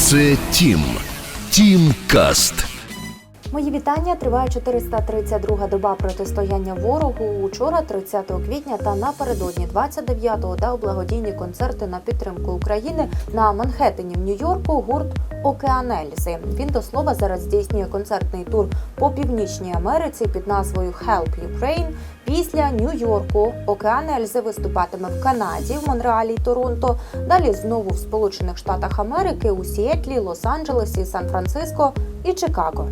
Це Тім. Тім Каст. Мої вітання. Триває 432 доба протистояння ворогу. Учора, 30 квітня, та напередодні 29-го дав благодійні концерти на підтримку України на Манхеттені в Нью-Йорку. Гурт Океанельзи. Він до слова зараз здійснює концертний тур по північній Америці під назвою Help Ukraine. Після Нью-Йорку Океанельзи виступатиме в Канаді, в Монреалі Торонто. Далі знову в Сполучених Штатах Америки у Сіетлі, Лос-Анджелесі, Сан-Франциско і Чикаго.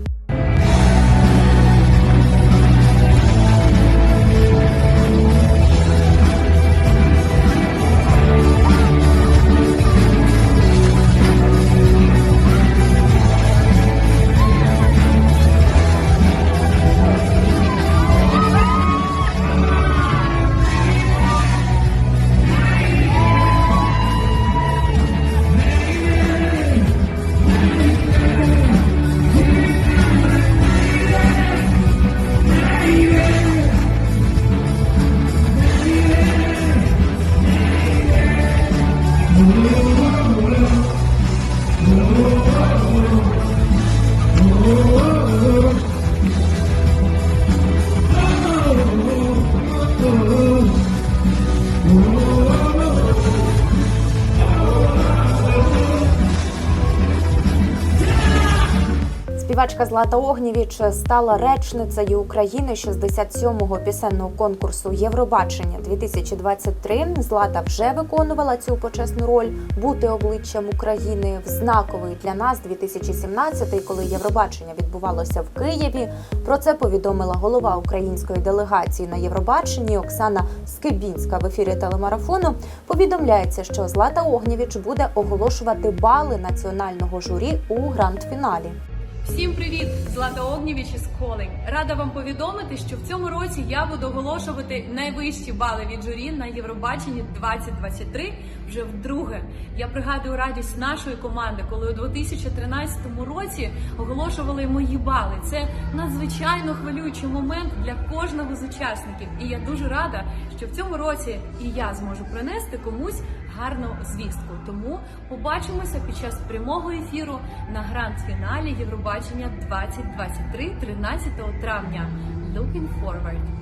Співачка Злата Огнєвіч стала речницею України 67-го пісенного конкурсу Євробачення 2023. Злата вже виконувала цю почесну роль бути обличчям України в знаковий для нас 2017, коли Євробачення відбувалося в Києві. Про це повідомила голова української делегації на Євробаченні Оксана Скибінська в ефірі телемарафону. Повідомляється, що Злата Огнєвіч буде оголошувати бали національного журі у гранд-фіналі. Всім привіт! Злата Огнєвіч із Calling. Рада вам повідомити, що в цьому році я буду оголошувати найвищі бали від журі на Євробаченні 2023 вже вдруге. Я пригадую радість нашої команди, коли у 2013 році оголошували мої бали. Це надзвичайно хвилюючий момент для кожного з учасників. І я дуже рада, що в цьому році і я зможу принести комусь гарну звістку. Тому побачимося під час прямого ефіру на гранд-фіналі Євробачення 2023 13 травня. Looking forward!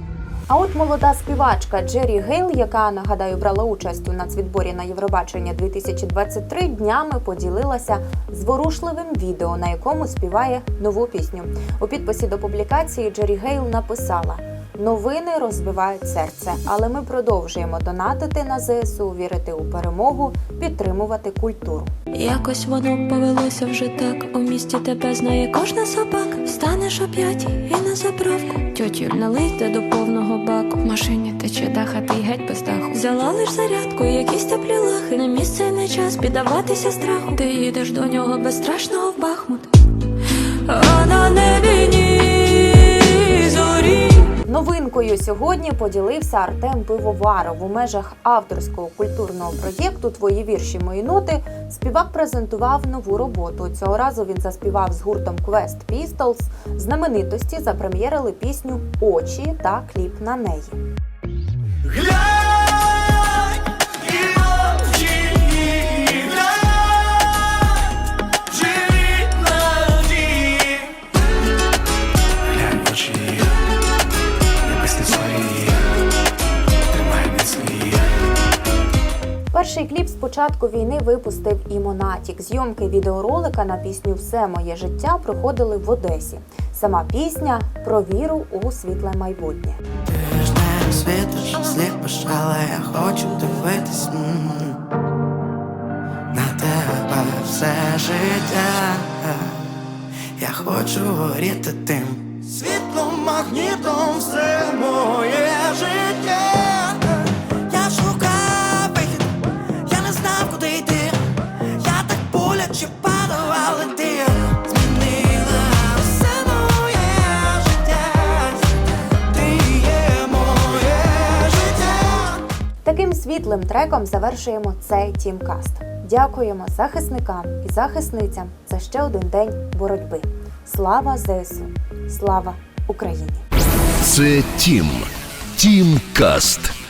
А от молода співачка Джері Гейл, яка нагадаю брала участь у нацвідборі на Євробачення 2023, днями поділилася зворушливим відео, на якому співає нову пісню. У підписі до публікації Джері Гейл написала. Новини розбивають серце, але ми продовжуємо донатити на ЗСУ, вірити у перемогу, підтримувати культуру. Якось воно повелося вже так. У місті тебе знає кожна собака. Встанеш о п'ятій і на заправку. Тьотю налийте до повного баку. В машині тече даха, ти геть без даху. Взяла лиш зарядку, якісь теплі лахи. Не місце, не час піддаватися страху. Ти їдеш до нього безстрашного в Бахмут. А на небі. Новинкою сьогодні поділився Артем Пивоваров у межах авторського культурного проєкту Твої вірші мої ноти. Співак презентував нову роботу. Цього разу він заспівав з гуртом Quest Pistols. Знаменитості запрем'єрили пісню Очі та кліп на неї. Початку війни випустив і Монатік. Зйомки відеоролика на пісню Все моє життя проходили в Одесі. Сама пісня про віру у світле майбутнє. Ти світиш, сліпиш, але я хочу дивитись на тебе все життя. Я хочу горіти тим світлом магнітом все моє життя. Світлим треком завершуємо цей тімкаст. Дякуємо захисникам і захисницям за ще один день боротьби. Слава ЗСУ! Слава Україні! Це Тім. Тім Каст.